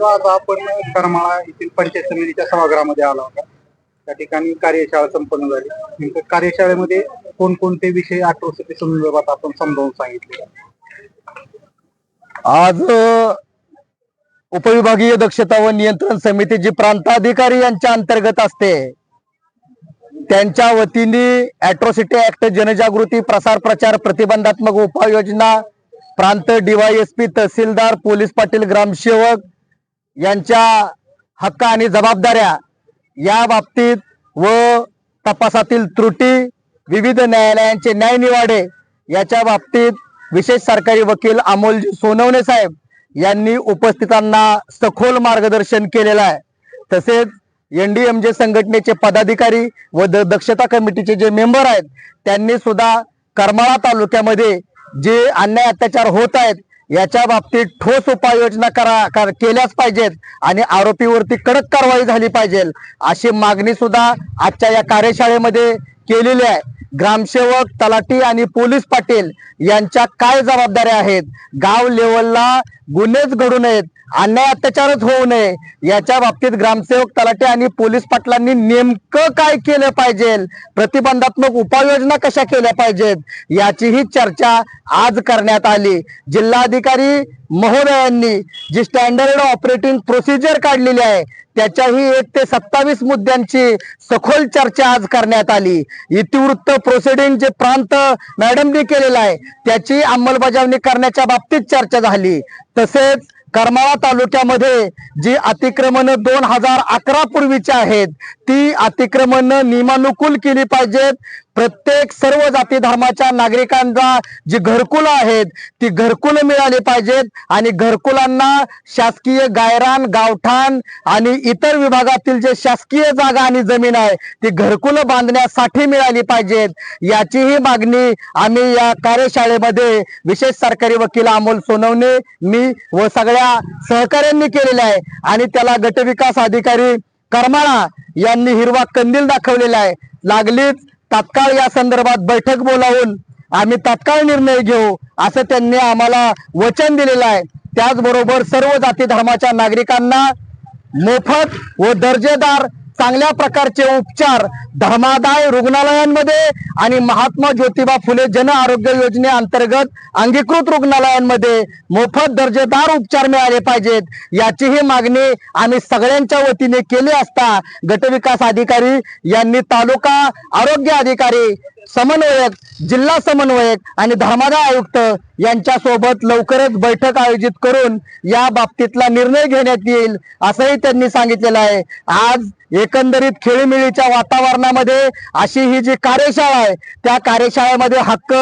संदर्भात आज आपण करमाळा येथील पंचायत समितीच्या सभागृहामध्ये आला होता. त्या ठिकाणी कार्यशाळा संपन्न झाली. नेमकं कार्यशाळेमध्ये कोणकोणते विषय अॅट्रॉसिटी संदर्भात आपण समजावून सांगितले? आज उपविभागीय दक्षता व नियंत्रण समिती जी प्रांताधिकारी यांच्या अंतर्गत असते त्यांच्या वतीने अॅट्रॉसिटी ऍक्ट जनजागृती प्रसार प्रचार प्रतिबंधात्मक उपाययोजना प्रांत डीवायएसपी तहसीलदार पोलीस पाटील ग्रामसेवक यांच्या हक्क आणि जबाबदाऱ्या या बाबतीत व तपासातील त्रुटी विविध न्यायालयांचे न्यायनिवाडे याच्या बाबतीत विशेष सरकारी वकील अमोलजी सोनवणे साहेब यांनी उपस्थितांना सखोल मार्गदर्शन केलेलं आहे. तसेच एन जे संघटनेचे पदाधिकारी व द- दक्षता कमिटीचे जे मेंबर आहेत त्यांनी सुद्धा करमाळा तालुक्यामध्ये जे अन्याय अत्याचार होत आहेत याच्या बाबतीत ठोस उपाययोजना करा कर- केल्याच पाहिजेत आणि आरोपीवरती कडक कारवाई झाली पाहिजे अशी मागणी सुद्धा आजच्या या कार्यशाळेमध्ये केलेली आहे. ग्रामसेवक तलाठी आणि पोलीस पाटील यांच्या काय जबाबदाऱ्या आहेत? गाव लेवलला गुन्हेच घडू नयेत अन्याय अत्याचारच होऊ नये याच्या बाबतीत ग्रामसेवक तलाठी आणि पोलीस पाटलांनी नेमकं काय केलं पाहिजे? प्रतिबंधात्मक उपाययोजना कशा केल्या पाहिजेत? याचीही चर्चा आज करण्यात आली. जिल्हाधिकारी महोदयांनी जी स्टँडर्ड ऑपरेटिंग प्रोसिजर काढलेली आहे त्याच्याही एक ते सत्तावीस मुद्द्यांची सखोल चर्चा आज करण्यात आली. इतिवृत्त प्रोसिडिंग जे प्रांत मॅडमनी केलेलं आहे त्याची अंमलबजावणी करण्याच्या बाबतीत चर्चा झाली. तसेच करमाळा तालुक्यामध्ये जी अतिक्रमण दोन हजार अकरा पूर्वीची आहेत ती अतिक्रमण नियमानुकूल केली पाहिजेत. प्रत्येक सर्व जाती धर्माच्या नागरिकांना जी घरकुलं आहेत ती घरकुलं मिळाली पाहिजेत. आणि घरकुलांना शासकीय गायरान गावठाण आणि इतर विभागातील जे शासकीय जागा आणि जमीन आहे ती घरकुलं बांधण्यासाठी मिळाली पाहिजेत. याचीही मागणी आम्ही या कार्यशाळेमध्ये विशेष सरकारी वकील अमोल सोनवणे मी व सगळ्या सहकाऱ्यांनी केलेला आहे. आणि त्याला गटविकास अधिकारी करमाळा यांनी हिरवा कंदील दाखवलेला आहे. लागलीच तात्काळ या संदर्भात बैठक बोलावून आम्ही तात्काळ निर्णय घेऊ असं त्यांनी आम्हाला वचन दिलेलं आहे. त्याचबरोबर सर्व जाती धर्माच्या नागरिकांना मोफत व दर्जेदार चांगल्या प्रकारचे उपचार धर्मादाय रुग्णालयांमध्ये आणि महात्मा ज्योतिबा फुले जन आरोग्य योजनेअंतर्गत अंगीकृत रुग्णालयांमध्ये मोफत दर्जेदार उपचार मिळाले पाहिजेत. याचीही मागणी आम्ही सगळ्यांच्या वतीने केली असता गटविकास अधिकारी यांनी तालुका आरोग्य अधिकारी समन्वयक जिल्हा समन्वयक आणि धर्मादाय आयुक्त यांच्या सोबत लवकरच बैठक आयोजित करून या बाबतीतला निर्णय घेण्यात येईल असंही त्यांनी सांगितलेलं आहे. आज एकंदरीत खेळीमेळीच्या वातावरणामध्ये अशी ही जी कार्यशाळा आहे त्या कार्यशाळेमध्ये हक्क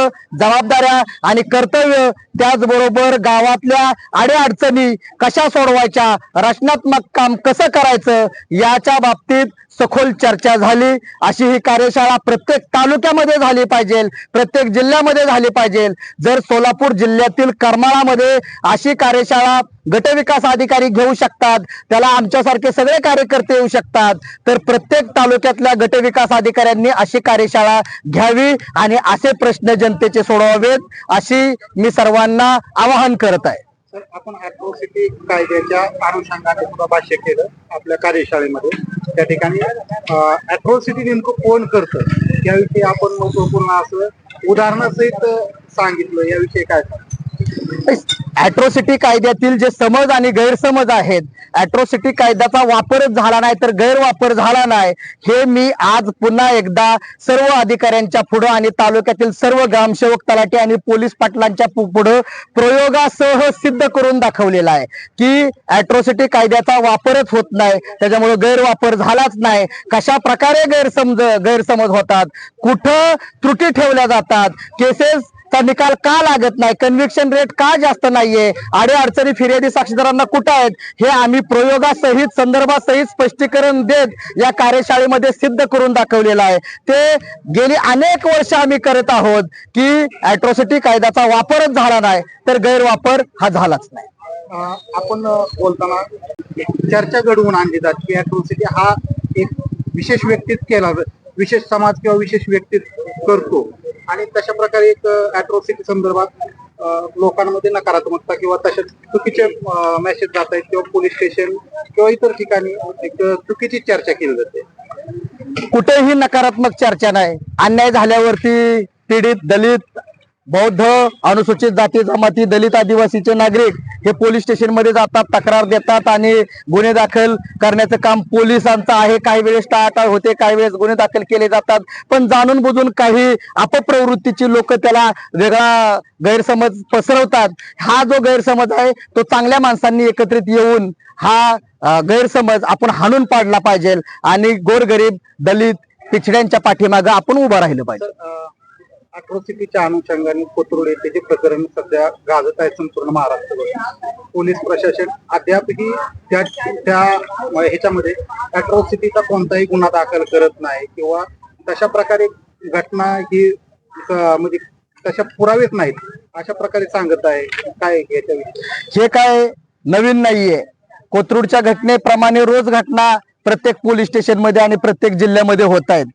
जबाबदाऱ्या आणि कर्तव्य त्याचबरोबर गावातल्या अडीअडचणी कशा सोडवायच्या रचनात्मक काम कसं करायचं याच्या बाबतीत सखोल चर्चा झाली. अशी ही कार्यशाळा प्रत्येक तालुक्यामध्ये झाली पाहिजे. प्रत्येक जिल्ह्यामध्ये झाली पाहिजे. जर सोलापूर जिल्ह्यातील करमाळामध्ये अशी कार्यशाळा गटविकास अधिकारी घेऊ शकतात त्याला आमच्यासारखे सगळे कार्यकर्ते येऊ शकतात तर प्रत्येक तालुक्यातल्या गटविकास अधिकाऱ्यांनी अशी कार्यशाळा घ्यावी आणि असे प्रश्न जनतेचे सोडवावेत अशी मी सर्वांना आवाहन करत आहे. तर आपण अॅट्रॉसिटी कायद्याच्या अनुषंगाने सुद्धा भाष्य केलं आपल्या कार्यशाळेमध्ये. त्या ठिकाणी अॅट्रॉसिटी नेमकं कोण करतं? याविषयी आपण महत्त्वपूर्ण असं उदाहरणासहित सांगितलं. याविषयी काय सांगता? अॅट्रॉसिटी कायद्यातील जे समज आणि गैरसमज आहेत अॅट्रॉसिटी कायद्याचा वापरच झाला नाही तर गैरवापर झाला नाही. हे मी आज पुन्हा एकदा सर्व अधिकाऱ्यांच्या पुढं आणि तालुक्यातील सर्व ग्रामसेवक तलाठी आणि पोलीस पाटलांच्या पु- पुढं प्रयोगासह सिद्ध करून दाखवलेला आहे की अॅट्रॉसिटी कायद्याचा वापरच होत नाही. त्याच्यामुळे गैरवापर झालाच नाही. कशा प्रकारे गैरसमज गैरसमज होतात? कुठं त्रुटी ठेवल्या जातात? केसेस चा निकाल का लागत नाही? कन्व्हिक्शन रेट का जास्त नाहीये? आडे अडचणी फिर्यादी साक्षीदारांना कुठं आहेत? हे आम्ही प्रयोगासहित संदर्भासहित स्पष्टीकरण देत या कार्यशाळेमध्ये सिद्ध करून दाखवलेलं आहे. ते गेली अनेक वर्ष आम्ही करत आहोत की अॅट्रॉसिटी कायद्याचा वापरच झाला नाही तर गैरवापर हा झालाच नाही. आपण बोलताना चर्चा घडवून आणली जात की अॅट्रॉसिटी हा एक विशेष व्यक्तीत केला विशेष समाज किंवा विशेष व्यक्तीत करतो. आणि तशा प्रकारे एक अॅट्रॉसिटी संदर्भात लोकांमध्ये नकारात्मकता किंवा तशा चुकीचे मेसेज जात आहेत किंवा पोलीस स्टेशन किंवा इतर ठिकाणी एक चुकीची चर्चा केली जाते. कुठेही नकारात्मक चर्चा नाही. अन्याय झाल्यावरती पीडित दलित बौद्ध अनुसूचित जाती जमाती दलित आदिवासीचे नागरिक हे पोलीस स्टेशनमध्ये जातात तक्रार देतात आणि गुन्हे दाखल करण्याचं काम पोलिसांचं आहे. काही वेळेस टाळाटाळ होते काही वेळेस गुन्हे दाखल केले जातात. पण जाणून बुजून काही अपप्रवृत्तीची लोक त्याला वेगळा गैरसमज पसरवतात. हा जो गैरसमज आहे तो चांगल्या माणसांनी एकत्रित येऊन हा गैरसमज आपण हाणून पाडला पाहिजे. आणि गोरगरीब दलित पिछड्यांच्या पाठीमागं आपण उभं राहिलं पाहिजे. अट्रॉसिटीच्या अनुषंगाने कोथरूड येथे जे प्रकरण सध्या गाजत आहे संपूर्ण महाराष्ट्रभर. पोलीस प्रशासन अद्यापही त्या त्या ह्याच्यामध्ये अट्रॉसिटीचा कोणताही गुन्हा दाखल करत नाही किंवा तशा प्रकारे घटना ही म्हणजे तशा पुरावेच नाहीत. अशा प्रकारे सांगत आहे. काय याच्याविषयी? हे काय नवीन नाहीये. कोथरूडच्या घटनेप्रमाणे रोज घटना प्रत्येक पोलीस स्टेशनमध्ये आणि प्रत्येक जिल्ह्यामध्ये होत आहेत.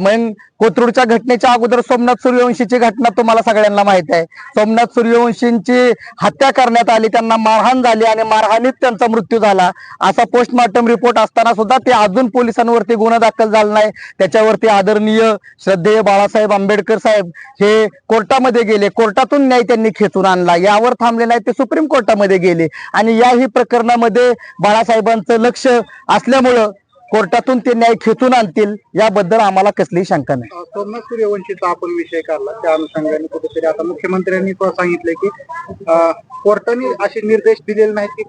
मग कोथरूडच्या घटनेच्या अगोदर सोमनाथ सूर्यवंशीची घटना तुम्हाला सगळ्यांना माहीत आहे. सोमनाथ सूर्यवंशींची हत्या करण्यात आली त्यांना मारहाण झाली आणि मारहाणीत त्यांचा मृत्यू झाला. असा पोस्टमॉर्टम रिपोर्ट असताना सुद्धा ते अजून पोलिसांवरती गुन्हा दाखल झाला नाही. त्याच्यावरती आदरणीय श्रद्धेय बाळासाहेब आंबेडकर साहेब हे कोर्टामध्ये गेले. कोर्टातून न्याय त्यांनी खेचून आणला. यावर थांबले नाही ते सुप्रीम कोर्टामध्ये गेले. आणि याही प्रकरणामध्ये बाळासाहेबांचं लक्ष असल्यामुळं कोर्टातून ते न्याय खेचून आणतील याबद्दल आम्हाला कसलीही शंका नाही. सोमनाथ सूर्यवंशीचा आपण विषय काढला. त्या अनुषंगाने कुठेतरी आता मुख्यमंत्र्यांनी तो सांगितलंय की कोर्टाने असे निर्देश दिलेले नाहीत की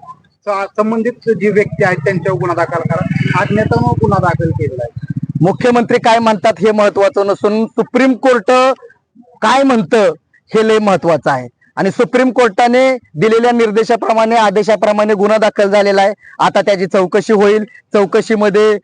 संबंधित जी व्यक्ती आहेत त्यांच्यावर गुन्हा दाखल करा. अज्ञातानं गुन्हा दाखल केलेला आहे. मुख्यमंत्री काय म्हणतात हे महत्वाचं नसून सुप्रीम कोर्ट काय म्हणतं हे लय महत्वाचं आहे. आणि सुप्रीम कोर्टाने दिलेल्या निर्देशाप्रमाणे आदेशाप्रमाणे गुन्हा दाखल झालेला आहे. आता त्याची चौकशी होईल. चौकशीमध्ये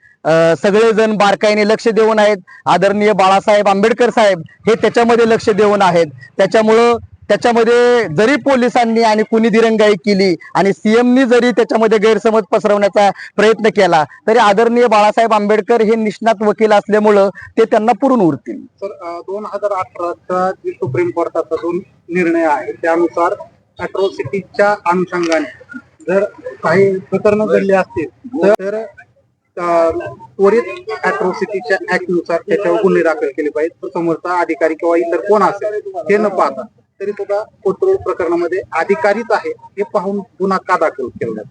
सगळेजण बारकाईने लक्ष देऊन आहेत. आदरणीय बाळासाहेब आंबेडकर साहेब हे त्याच्यामध्ये लक्ष देऊन आहेत. त्याच्यामुळं त्याच्यामध्ये जरी पोलिसांनी आणि कुणी दिरंगाई केली आणि सीएमनी जरी त्याच्यामध्ये गैरसमज पसरवण्याचा प्रयत्न केला तरी आदरणीय बाळासाहेब आंबेडकर हे निष्णात वकील असल्यामुळं ते त्यांना पुरून उरतील. तर दोन हजार अठराचा जी सुप्रीम कोर्टाचा जो निर्णय आहे त्यानुसार अट्रॉसिटीच्या अनुषंगाने जर काही प्रकरण घडली असतील तर त्वरित अट्रॉसिटीच्या ऍक्टनुसार त्याच्यावर गुन्हे दाखल केले पाहिजेत. समोरचा अधिकारी किंवा इतर कोण असेल हे न पाहता. तरी सुद्धा कोथरूड प्रकरणामध्ये अधिकारीच आहे हे पाहून गुन्हा का दाखल केला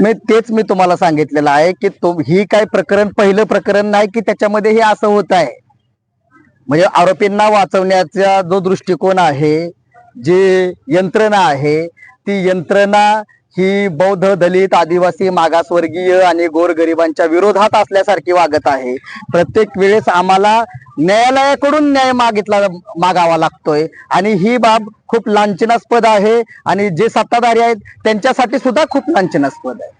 मी तेच मी तुम्हाला सांगितलेलं आहे की तो ही काय प्रकरण पहिलं प्रकरण नाही की त्याच्यामध्ये हे असं होत आहे? म्हणजे आरोपींना वाचवण्याचा जो दृष्टिकोन आहे जी यंत्रणा आहे ती यंत्रणा ही बौद्ध दलित आदिवासी मागासवर्गीय आणि गोरगरिबांच्या विरोधात असल्यासारखी वागत आहे. प्रत्येक वेळेस आम्हाला न्यायालयाकडून न्याय मागितला मागावा लागतोय. आणि ही बाब खूप लांछनास्पद आहे आणि जे सत्ताधारी आहेत त्यांच्यासाठी सुद्धा खूप लांछनास्पद आहे.